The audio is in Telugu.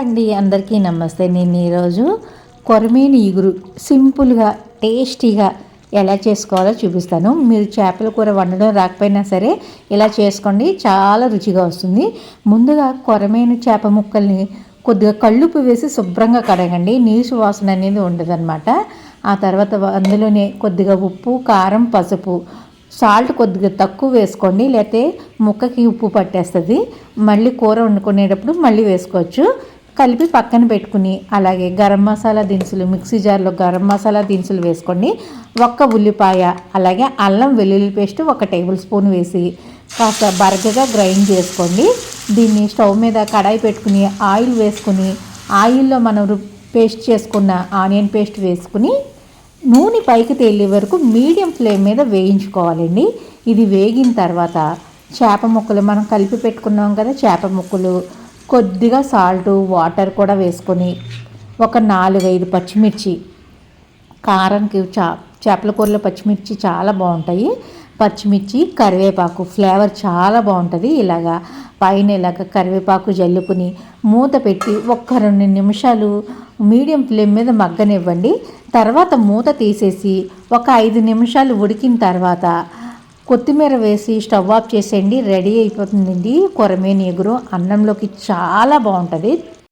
అండి అందరికీ నమస్తే. నేను ఈరోజు కొరమేని ఇగురు సింపుల్గా టేస్టీగా ఎలా చేసుకోవాలో చూపిస్తాను. మీరు చేపల కూర వండడం రాకపోయినా సరే ఇలా చేసుకోండి చాలా రుచిగా వస్తుంది. ముందుగా కొరమేను చేప ముక్కల్ని కొద్దిగా కళ్ళుపు వేసి శుభ్రంగా కడగండి. నీసు వాసన అనేది ఉండదన్నమాట. ఆ తర్వాత అందులోనే కొద్దిగా ఉప్పు కారం పసుపు సాల్ట్ కొద్దిగా తక్కువ వేసుకోండి. లేకపోతే ముక్కకి ఉప్పు పట్టేస్తుంది. మళ్ళీ కూర వండుకునేటప్పుడు మళ్ళీ వేసుకోవచ్చు. కలిపి పక్కన పెట్టుకుని అలాగే గరం మసాలా దినుసులు మిక్సీ జార్లో గరం మసాలా దినుసులు వేసుకోండి ఒక్క ఉల్లిపాయ అలాగే అల్లం వెల్లుల్లి పేస్ట్ ఒక టేబుల్ స్పూన్ వేసి కాస్త బరగగా గ్రైండ్ చేసుకోండి. దీన్ని స్టవ్ మీద కడాయి పెట్టుకుని ఆయిల్ వేసుకుని ఆయిల్లో మనం పేస్ట్ చేసుకున్న ఆనియన్ పేస్ట్ వేసుకుని నూనె పైకి తేలే వరకు మీడియం ఫ్లేమ్ మీద వేయించుకోవాలండి. ఇది వేగిన తర్వాత చేప ముక్కలు మనం కలిపి పెట్టుకున్నాం కదా చేప ముక్కలు కొద్దిగా సాల్ట్ వాటర్ కూడా వేసుకొని ఒక నాలుగైదు పచ్చిమిర్చి కారంకి చా చేపల కూరలో పచ్చిమిర్చి చాలా బాగుంటాయి. పచ్చిమిర్చి కరివేపాకు ఫ్లేవర్ చాలా బాగుంటుంది. ఇలాగా పైన ఇలాగ కరివేపాకు జల్లుకుని మూత పెట్టి ఒక్క రెండు నిమిషాలు మీడియం ఫ్లేమ్ మీద మగ్గనివ్వండి. తర్వాత మూత తీసేసి ఒక ఐదు నిమిషాలు ఉడికిన తర్వాత కొత్తిమీర వేసి స్టవ్ ఆఫ్ చేసేయండి రెడీ అయిపోతుందండి. కొరమేని ఎగురు అన్నంలోకి చాలా బాగుంటుంది.